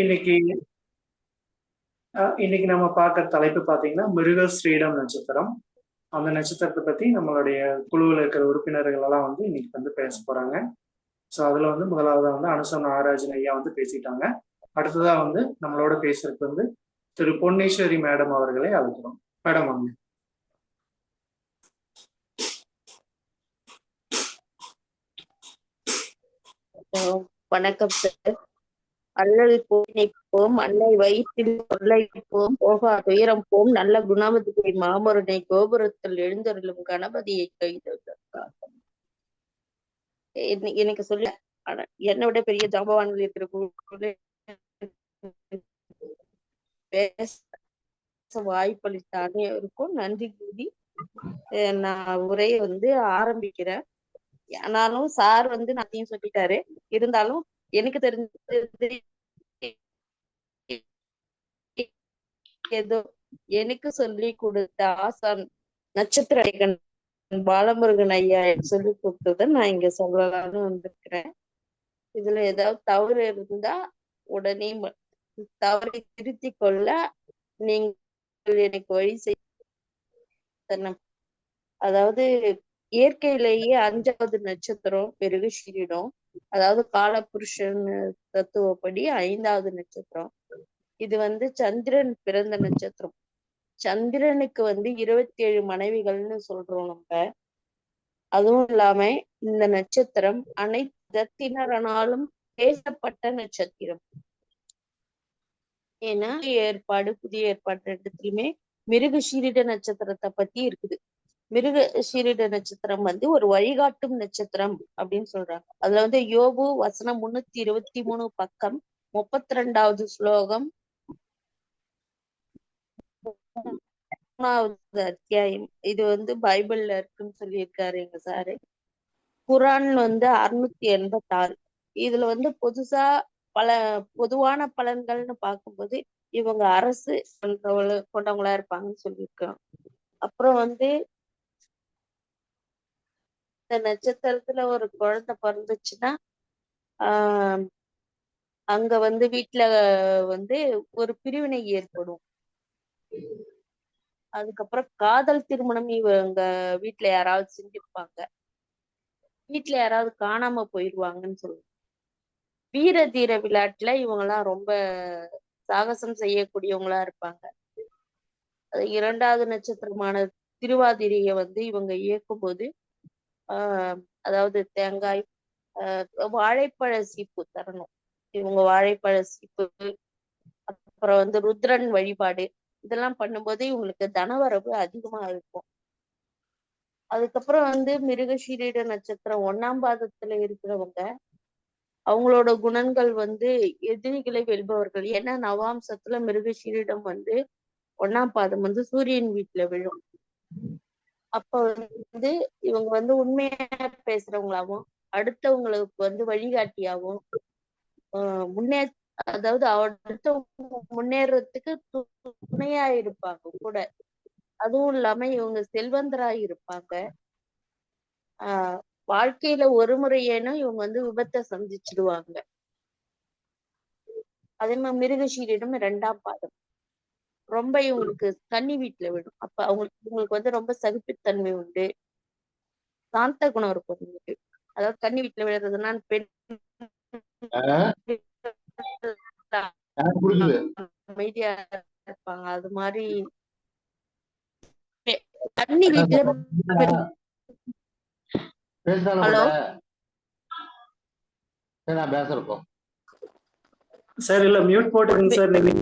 இன்னைக்கு இன்னைக்கு நம்ம பார்க்குற தலைப்பு பார்த்தீங்கன்னா மிருக ஸ்ரீடம் நட்சத்திரம். அந்த நட்சத்திரத்தை பற்றி நம்மளுடைய குழுவில் இருக்கிற உறுப்பினர்கள் எல்லாம் வந்து இன்னைக்கு வந்து பேச போறாங்க. ஸோ அதில் வந்து முதலாவது வந்து அனுசம் நாகராஜன் ஐயா வந்து பேசிட்டாங்க. அடுத்ததாக வந்து நம்மளோட பேசுறதுக்கு வந்து திரு பொன்னேஸ்வரி மேடம் அவர்களை அழைக்கிறோம். மேடம் வாங்க. வணக்கம் சார். அல்லது போய் அன்னை வயிற்றில் கொள்ளைப்போம் போகா துயரம் போம் நல்ல குணமதியை மாமருனை கோபுரத்தில் எழுந்தருளும் கணபதியை கைது எனக்கு சொல்லி ஆனா, என்னை விட பெரிய ஜாம்பவான்கள் இருக்கிற பேச வாய்ப்பளித்த அனைவருக்கும் நன்றி கூறி நான் உரையை வந்து ஆரம்பிக்கிறேன். ஆனாலும் சார் வந்து நான் சொல்லிட்டாரு. இருந்தாலும் எனக்கு தெரிஞ்சது ஏதோ எனக்கு சொல்லி கொடுத்த ஆசான் நட்சத்திர பாலமுருகன் ஐயா சொல்லி கொடுத்தத நான் இங்க சொல்லலாம்னு வந்திருக்கிறேன். இதுல ஏதாவது தவறு இருந்தா உடனே தவறை திருத்தி கொள்ள நீங்கள் எனக்கு வழி செய்ய அதாவது இயற்கையிலேயே அஞ்சாவது நட்சத்திரம் பெருகு சீரிடம் அதாவது காலபுருஷன் தத்துவப்படி ஐந்தாவது நட்சத்திரம். இது வந்து சந்திரன் பிறந்த நட்சத்திரம். சந்திரனுக்கு வந்து இருபத்தி ஏழு மனைவிகள்னு சொல்றோம் நம்ம. அதுவும் இல்லாம இந்த நட்சத்திரம் அனைத்து பேசப்பட்ட நட்சத்திரம். ஏன்னா ஏற்பாடு புதிய ஏற்பாடு ரெண்டுத்திலுமே மிருகசீரிட நட்சத்திரத்தை பத்தி இருக்குது. மிருக சீரிட நட்சத்திரம் வந்து ஒரு வழிகாட்டும் நட்சத்திரம் அப்படின்னு சொல்றாங்க. அதுல வந்து யோபு வசனம் முன்னூத்தி இருபத்தி மூணு பக்கம் முப்பத்தி ரெண்டாவது ஸ்லோகம் மூணாவது அத்தியாயம். இது வந்து பைபிள்ல இருக்குன்னு சொல்லியிருக்காரு எங்க சாரு. குரான் வந்து அறுநூத்தி எண்பத்தி ஆறு இதுல வந்து புதுசா பல பொதுவான பலன்கள்னு பார்க்கும்போது இவங்க அரசு கொண்டவங்கள- கொண்டவங்களா இருப்பாங்கன்னு சொல்லியிருக்கோம் அப்புறம் வந்து இந்த நட்சத்திரத்துல ஒரு குழந்தை பிறந்துச்சுன்னா ஆஹ் அங்க வந்து வீட்டுல வந்து ஒரு பிரிவினை ஏற்படும். அதுக்கப்புறம் காதல் திருமணம் இவங்க வீட்டுல யாராவது செஞ்சிருப்பாங்க. வீட்டுல யாராவது காணாம போயிடுவாங்கன்னு சொல்லுவாங்க. வீர தீர விளையாட்டுல இவங்கெல்லாம் ரொம்ப சாகசம் செய்யக்கூடியவங்களா இருப்பாங்க. இரண்டாவது நட்சத்திரமான திருவாதிரியை வந்து இவங்க இயக்கும் போது அதாவது தேங்காய் வாழைப்பழ சீப்பு தரணும். இவங்க வாழைப்பழ சீப்பு அப்புறம் வந்து ருத்ரன் வழிபாடு இதெல்லாம் பண்ணும்போது இவங்களுக்கு தனவரவு அதிகமா இருக்கும். அதுக்கப்புறம் வந்து மிருகசீரீட நட்சத்திரம் ஒண்ணாம் பாதத்துல இருக்கிறவங்க அவங்களோட குணங்கள் வந்து எதிரிகளை வெல்பவர்கள். ஏன்னா நவாம்சத்துல மிருகஷீரிடம் வந்து ஒண்ணாம் பாதம் வந்து சூரியன் வீட்டுல விழும். அப்ப வந்து இவங்க வந்து உண்மையா பேசுறவங்களாவும் அடுத்தவங்களுக்கு வந்து வழிகாட்டியாவும் ஆஹ் முன்னே அதாவது அடுத்த முன்னேறதுக்கு துணையா இருப்பாங்க கூட. அதுவும் இல்லாம இவங்க செல்வந்தரா இருப்பாங்க. ஆஹ் வாழ்க்கையில ஒரு முறையேனும் இவங்க வந்து விபத்தை சந்திச்சிடுவாங்க. அதே மாதிரி மிருகசீரிடம் இரண்டாம் பாதம். ரொம்ப இவங்களுக்கு கன்னி வீட்டுல விடும். அப்ப அவங்களுக்கு இவங்களுக்கு வந்து ரொம்ப சகிப்புத்தன்மை உண்டு. சாந்த குணம் இருக்கும் இவங்களுக்கு அதாவது கன்னி வீட்டுல விழுறதுன்னா பெண் அமைதியா இருப்பாங்க. அது மாதிரி கன்னி வீட்டுல பேசுறாங்க ஹலோ? சரி நான் பேசுறப்போ சார் இல்ல மியூட் போட்டுருங்க சார் நீங்க.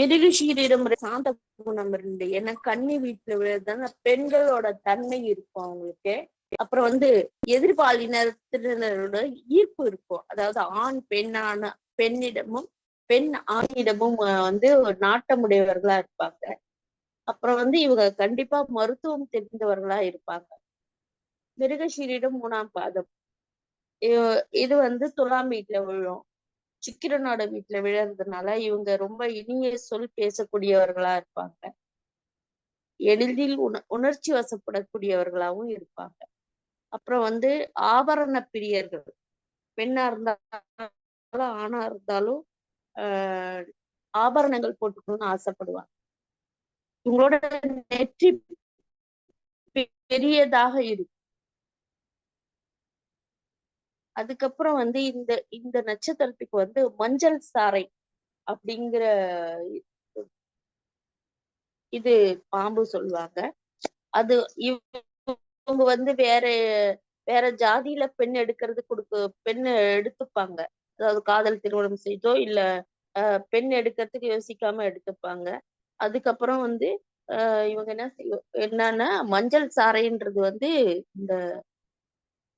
மிருகஷீரிடம் சாந்த குணம் இருந்து ஏன்னா கண்ணி வீட்டுல விழுறதுனால பெண்களோட தன்மை இருக்கும் அவங்களுக்கு. அப்புறம் வந்து எதிர்பாலினத்தினரோட ஈர்ப்பு இருக்கும். அதாவது ஆண் பெண்ணான பெண்ணிடமும் பெண் ஆணிடமும் வந்து ஒரு நாட்டமுடையவர்களா இருப்பாங்க. அப்புறம் வந்து இவங்க கண்டிப்பா மருத்துவம் தெரிந்தவர்களா இருப்பாங்க. மிருகசீரிடம் மூணாம் பாதம். இது வந்து துலாம் வீட்டுல விழும். சுக்கிரனோட வீட்டுல விழறதுனால இவங்க ரொம்ப இனிய சொல் பேசக்கூடியவர்களா இருப்பாங்க. எளிதில் உண உணர்ச்சி வசப்படக்கூடியவர்களாகவும் இருப்பாங்க. அப்புறம் வந்து ஆபரண பிரியர்கள். பெண்ணா இருந்தாலும் ஆணா இருந்தாலும் ஆஹ் ஆபரணங்கள் போட்டுக்கணும்னு ஆசைப்படுவாங்க. இவங்களோட நெற்றி பெரியதாக இருக்கும். அதுக்கப்புறம் வந்து இந்த இந்த நட்சத்திரத்துக்கு வந்து மஞ்சள் சாறை அப்படிங்கிற இது பாம்பு சொல்லுவாங்க. அது இவ- இவங்க வந்து வேற வேற ஜாதியில பெண் எடுக்கிறது கொடுக்க பெண் எடுத்துப்பாங்க. அதாவது காதல் திருமணம் செய்தோ இல்ல ஆஹ் பெண் எடுக்கிறதுக்கு யோசிக்காம எடுத்துப்பாங்க. அதுக்கப்புறம் வந்து ஆஹ் இவங்க என்ன செய்ய- என்னன்னா மஞ்சள் சாறைன்றது வந்து இந்த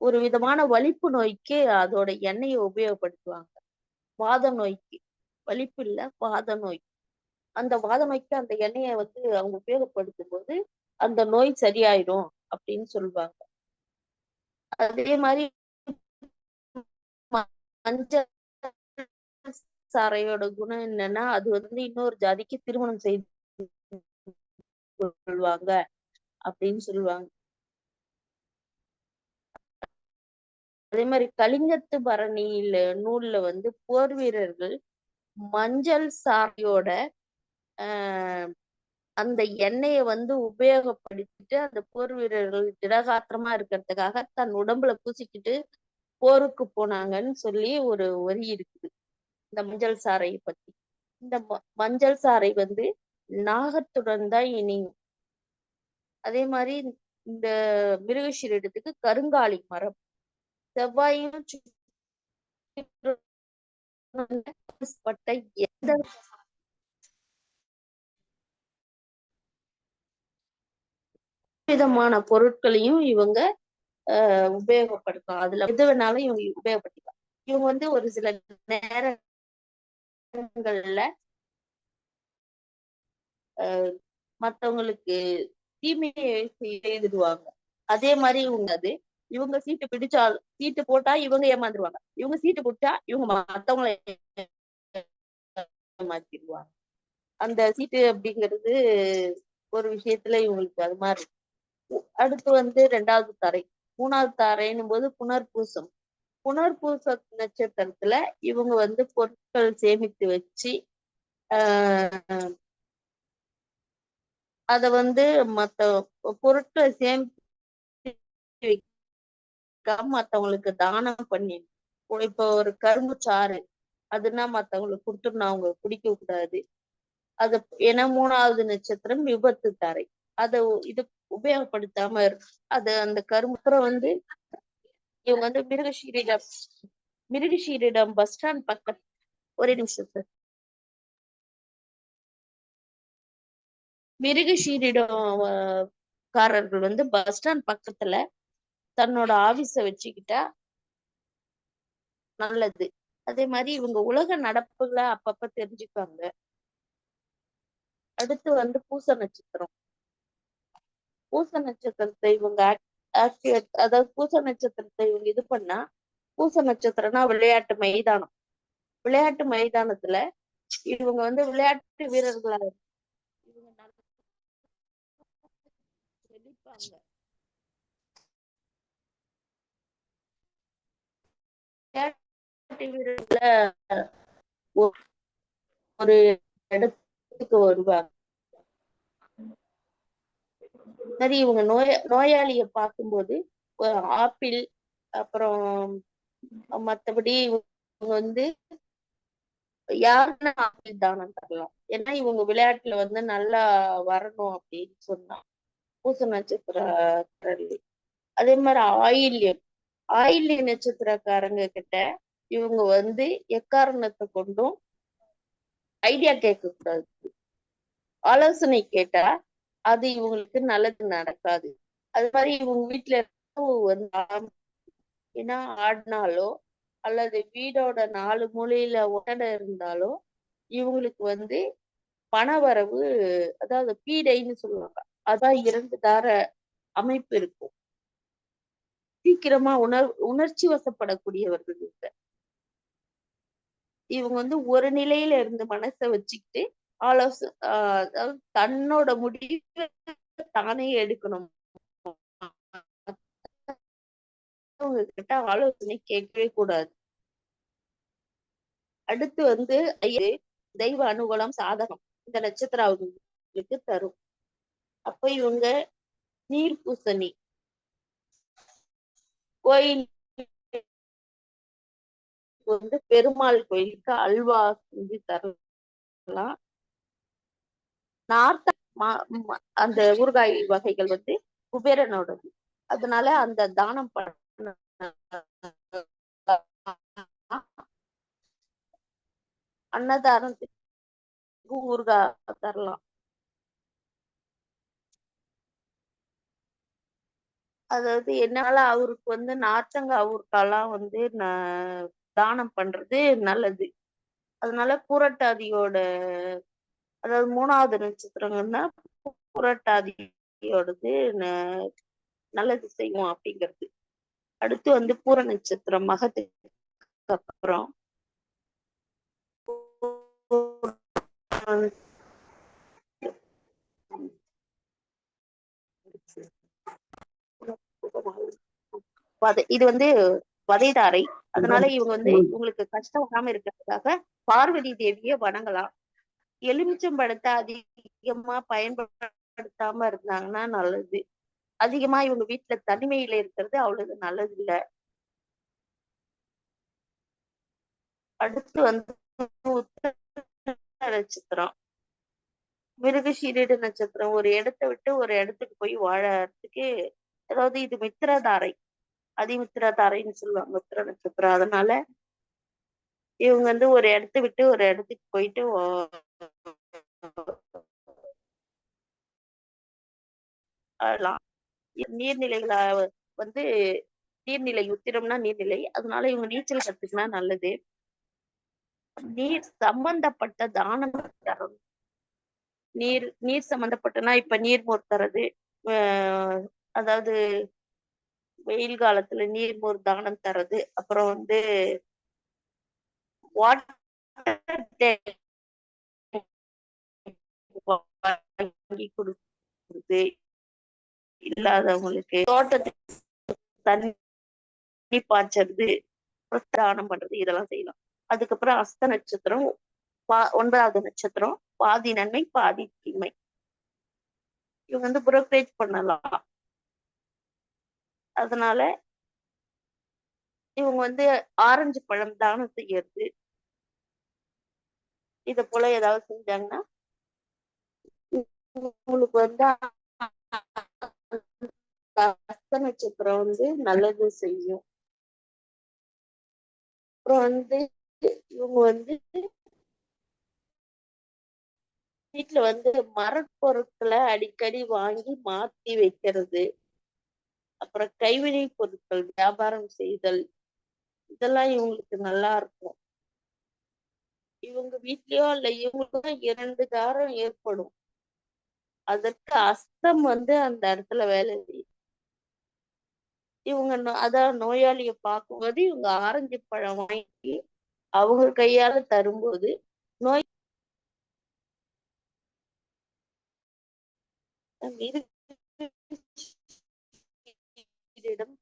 ஒரு விதமான வலிப்பு நோய்க்கு அதோட எண்ணெயை உபயோகப்படுத்துவாங்க. வாத நோய்க்கு. வலிப்பு இல்ல வாத நோய். அந்த வாத நோய்க்கு அந்த எண்ணெயை வந்து அவங்க உபயோகப்படுத்தும் போது அந்த நோய் சரியாயிடும் அப்படின்னு சொல்லுவாங்க. அதே மாதிரி மஞ்சள் சாறையோட குணம் என்னன்னா அது வந்து இன்னொரு ஜாதிக்கு திருமணம் செய்து கொள்வாங்க அப்படின்னு சொல்லுவாங்க. அதே மாதிரி கலிங்கத்து பரணியில நூல்ல வந்து போர் வீரர்கள் மஞ்சள் சாரியோட ஆஹ் அந்த எண்ணெயை வந்து உபயோகப்படுத்திட்டு அந்த போர் வீரர்கள் திடகாத்திரமா இருக்கிறதுக்காக தன் உடம்புல பூசிக்கிட்டு போருக்கு போனாங்கன்னு சொல்லி ஒரு வரி இருக்குது. இந்த மஞ்சள் சாறையை பத்தி. இந்த ம- மஞ்சள் சாறை வந்து நாகத்துடன் தான் இணையும். அதே மாதிரி இந்த மிருகஷீரிடத்துக்கு கருங்காலி மரம். செவ்வாயும் எந்த விதமான பொருட்களையும் இவங்க ஆஹ் உபயோகப்படுத்தலாம். அதுல எது வேணாலும் இவங்க உபயோகப்படுத்திக்கலாம். இவங்க வந்து ஒரு சில நேரங்கள்ல மத்தவங்களுக்கு தீமையை செய்துடுவாங்க. அதே மாதிரி இவங்க அது இவங்க சீட்டு பிடிச்சால் சீட்டு போட்டா இவங்க ஏமாந்துருவாங்க. இவங்க சீட்டு போட்டா இவங்க மத்தவங்களை ஏமாத்திடுவாங்க அந்த சீட்டு அப்படிங்கிறது ஒரு விஷயத்துல இவங்களுக்கு அது மாதிரி. இருக்கு. அடுத்து வந்து ரெண்டாவது தரை. மூணாவது தரைன்னும் போது புனர்பூசம். புனர்பூச நட்சத்திரத்துல இவங்க வந்து பொருட்கள் சேமித்து வச்சு ஆஹ் அத வந்து மத்த பொருட்களை சேமித்து மத்தவங்களுக்கு தானம் பண்ணி இப்போ ஒரு கரும்பு சாறு அதுனா மத்தவங்களுக்கு கொடுத்துடணும் அவங்க குடிக்க கூடாது. அது ஏன்னா மூணாவது நட்சத்திரம் விபத்து தாரை. அத இது உபயோகப்படுத்தாம அது அந்த கரும்பு. வந்து இவங்க வந்து மிருகஷீரிடம் மிருகஷீரிடம் பஸ் ஸ்டாண்ட் பக்கம் ஒரே நிமிஷம் சார் மிருகஷீரிடம் காரர்கள் வந்து பஸ் ஸ்டாண்ட் பக்கத்துல தன்னோட ஆபீஸ வச்சுக்கிட்டா நல்லது. அதே மாதிரி இவங்க உலக நடப்புகளை அப்பப்ப தெரிஞ்சுப்பாங்க. அடுத்து வந்து பூச நட்சத்திரம். பூச நட்சத்திரத்தை இவங்க ஆக்டிவேட் அதாவது பூச நட்சத்திரத்தை இவங்க இது பண்ணா பூச நட்சத்திரம்னா விளையாட்டு மைதானம். விளையாட்டு மைதானத்துல இவங்க வந்து விளையாட்டு வீரர்களா இவங்க நல்லா செழிப்பாங்க விளையாட்டு வீரர்கள ஒ- ஒரு இடத்துக்கு வருவாங்க. சரி இவங்க நோய நோயாளிய பார்க்கும்போது ஆப்பிள் அப்புறம் மத்தபடி இவங்க வந்து யாருன்னா ஆப்பிள் தானம் தரலாம். ஏன்னா இவங்க விளையாட்டுல வந்து நல்லா வரணும் அப்படின்னு சொன்னா பூச நட்சத்திர அதே மாதிரி ஆயில்யம். ஆயிலி நட்சத்திரக்காரங்க கிட்ட இவங்க வந்து எக்காரணத்தை கொண்டும் ஐடியா கேட்க கூடாது ஆலோசனை கேட்டா அது இவங்களுக்கு நல்லது நடக்காது. அது மாதிரி இவங்க வீட்டுல வந்து ஏன்னா ஆடினாலோ அல்லது வீடோட நாலு மூலையில உடனே இருந்தாலோ இவங்களுக்கு வந்து பணவரவு அதாவது பீடைன்னு சொல்லுவாங்க. அதான் இரண்டு தார அமைப்பு இருக்கும். சீக்கிரமா உணர் உணர்ச்சி வசப்படக்கூடியவர்கள் இவங்க. இவங்க வந்து ஒரு நிலையில இருந்து மனசை வச்சுக்கிட்டு ஆலோச அதாவது தன்னோட முடிவை தானே எடுக்கணும். கிட்ட ஆலோசனை கேட்கவே கூடாது. அடுத்து வந்து ஐயரு, தெய்வ அனுகூலம் சாதகம் இந்த நட்சத்திரம் அவங்களுக்கு தரும். அப்ப இவங்க நீர் பூசணி கோயில் வந்து பெருமாள் கோயிலுக்கு அல்வா செஞ்சு தரலாம். நார்த்த அந்த ஊறுகாய் வகைகள் வந்து குபேரனோடது. அதனால அந்த தானம் பண்ண அன்னதானத்துக்கு ஊறுகாய் தரலாம். அதாவது என்னால அவருக்கு வந்து நார்த்தங்காய் ஊறுகாய்லாம் வந்து நான் தானம் பண்றது நல்லது. அதனால பூரட்டாதியோட அதாவது மூணாவது நட்சத்திரங்கன்னா புரட்டாதியோடது ந- நல்லது செய்யும் அப்படிங்கிறது. அடுத்து வந்து பூர நட்சத்திரம் மகத்துக்கு அப்புறம். வதை- இது வந்து வதைதாரை. அதனால இவங்க வந்து இவங்களுக்கு கஷ்டம் வராம இருக்கிறதுக்காக பார்வதி தேவிய வணங்கலாம். எலுமிச்சம்பழத்தை அதிகமா பயன்படுத்தாம இருந்தாங்கன்னா நல்லது. அதிகமா இவங்க வீட்டுல தனிமையில இருக்கிறது அவ்வளவு நல்லது இல்ல அடுத்து வந்து உத்திர நட்சத்திரம் மிருகசீரிட நட்சத்திரம். ஒரு இடத்தை விட்டு ஒரு இடத்துக்கு போய் வாழறதுக்கு அதாவது இது மித்திரதாரை அதிமித்திரதாரைன்னு சொல்லுவாங்க மித்திர நட்சத்திரம். அதனால இவங்க வந்து ஒரு இடத்த விட்டு ஒரு இடத்துக்கு போயிட்டு வா- நீர்நிலைகளை வந்து நீர்நிலை உத்திரம்னா நீர்நிலை. அதனால இவங்க நீச்சல் கத்துக்கினா நல்லது. நீர் சம்பந்தப்பட்ட தானம் தரணும். நீர் நீர் சம்பந்தப்பட்டனா இப்ப நீர்மோர் தரது அதாவது வெயில் காலத்துல நீர்மோர் தானம் தரது அப்புறம் வந்து வாட்டர் வாங்கி கொடுக்குறது இல்லாதவங்களுக்கு தோட்டத்துக்கு தண்ணி பாய்ச்சறது தானம் பண்றது இதெல்லாம் செய்யலாம். அதுக்கப்புறம் அஸ்த நட்சத்திரம் பா ஒன்பதாவது நட்சத்திரம் பாதி நன்மை பாதி தீமை. இவங்க வந்து புரோக்ரேஜ் பண்ணலாம். அதனால இவங்க வந்து ஆரஞ்சு பழம் தானம் செய்யறது இத போல ஏதாவது செஞ்சாங்கன்னா உங்களுக்கு வந்து அஸ்த நட்சத்திரம் வந்து நல்லது செய்யும். அப்புறம் வந்து இவங்க வந்து வீட்டுல வந்து மரப்பொருட்களை அடிக்கடி வாங்கி மாத்தி வைக்கிறது. அப்புறம் கைவினை பொருட்கள் வியாபாரம் செய்தல் இதெல்லாம் இவங்களுக்கு நல்லா இருக்கும். இவங்க வீட்லயோ இல்ல இவங்களுக்கும் இரண்டு தாரம் ஏற்படும். அதற்கு அஸ்தம் வந்து அந்த இடத்துல வேலை செய்யும். இவங்க நோ- அதான் நோயாளிய பார்க்கும்போது இவங்க ஆரஞ்சு பழம் வாங்கி அவங்க கையால தரும்போது நோய் நட்சத்திரம்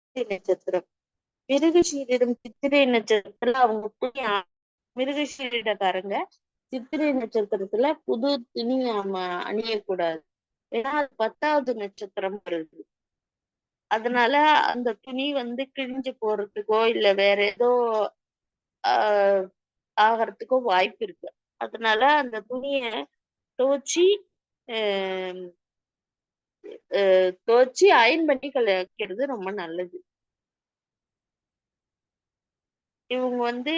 சித்திரை நட்சத்திரம். மிருகசீரிடம் சித்திரை நட்சத்திரத்துல அவங்க துணி அ- மிருகசீரிடக்காரங்க சித்திரை நட்சத்திரத்துல புது துணி ஆம அணியக்கூடாது. ஏன்னா அது பத்தாவது நட்சத்திரம் வருது. அதனால அந்த துணி வந்து கிழிஞ்சு போறதுக்கோ இல்ல வேற ஏதோ ஆஹ் ஆகிறதுக்கோ வாய்ப்பு இருக்கு. அதனால அந்த துணிய துவச்சி ஆஹ் துவச்சி அயன் பண்ணி கழிக்கிறது ரொம்ப நல்லது இவங்க வந்து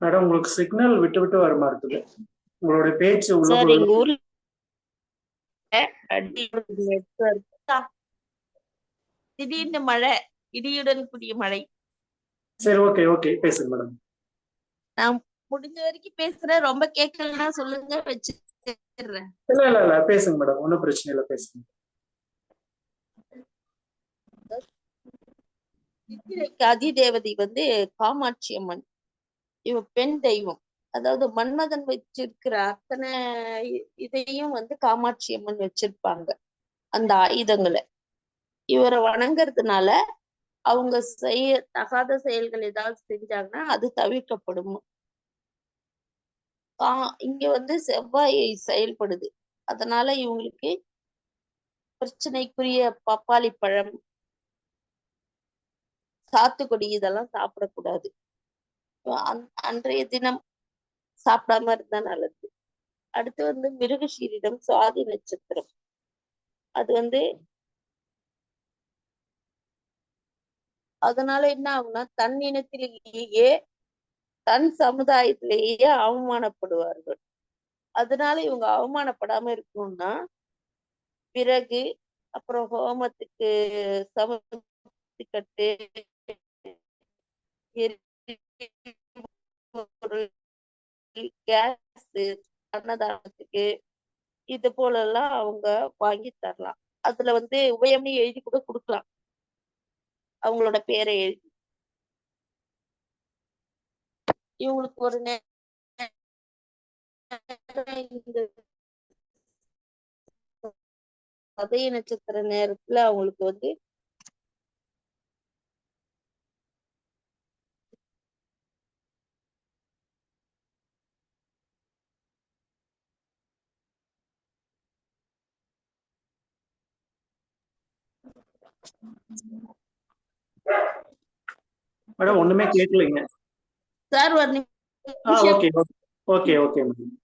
மேடம் உங்களுக்கு சிக்னல் விட்டு விட்டு வர மாதிரி உங்களுடைய பேச்சு உள்ள. எங்க ஊர்ல அடி network. திடீர்னு மழை இடியுடன் கூடிய மழை. சரி ஓகே ஓகே பேசுங்க மேடம் நான் முடிஞ்ச வரைக்கும் பேசுறேன். ரொம்ப கேட்கலன்னா சொல்லுங்க வச்சிடுறேன். இல்ல இல்ல இல்ல பேசுங்க மேடம் ஒன்றும் பிரச்சனை இல்லை பேசுங்க. சித்திரைக்கு அதிதேவதை வந்து காமாட்சி அம்மன். இவ பெண் தெய்வம். அதாவது மன்மதன் வச்சிருக்கிற அத்தனை இதையும் வந்து காமாட்சி அம்மன் வச்சிருப்பாங்க. அந்த ஆயுதங்களை. இவரை வணங்குறதுனால அவங்க செய்ய தகாத செயல்கள் ஏதாவது செஞ்சாங்கன்னா அது தவிர்க்கப்படும்? இங்க வந்து செவ்வாய் செயல்படுது. அதனால இவங்களுக்கு பிரச்சனைக்குரிய பப்பாளி பழம் சாத்துக்குடி இதெல்லாம் சாப்பிடக்கூடாது. அன்றைய தினம் சாப்பிடாம இருந்தா நல்லது. அடுத்து வந்து மிருகஷீரிடம் சுவாதி நட்சத்திரம். அது வந்து அதனால என்ன ஆகும்னா தன் இனத்திலேயே தன் சமுதாயத்திலேயே அவமானப்படுவார்கள். அதனால இவங்க அவமானப்படாம இருக்கணும்னா பிறகு அப்புறம் ஹோமத்துக்கு சமத்துக்கட்டு கேஸ் அன்னதானத்துக்கு இது போல எல்லாம் அவங்க வாங்கி தரலாம். அதுல வந்து உபயம்னு எழுதி கூட கொடுக்கலாம். அவங்களோட பேரை எழுதி. இவங்களுக்கு ஒரு நேரம் சதய நட்சத்திர நேரத்துல அவங்களுக்கு வந்து மேடம் ஒண்ணுமே கேட்கலைங்க சார் ஒரு நிமிஷம். Okay okay okay madam.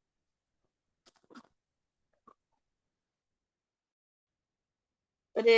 ஒரு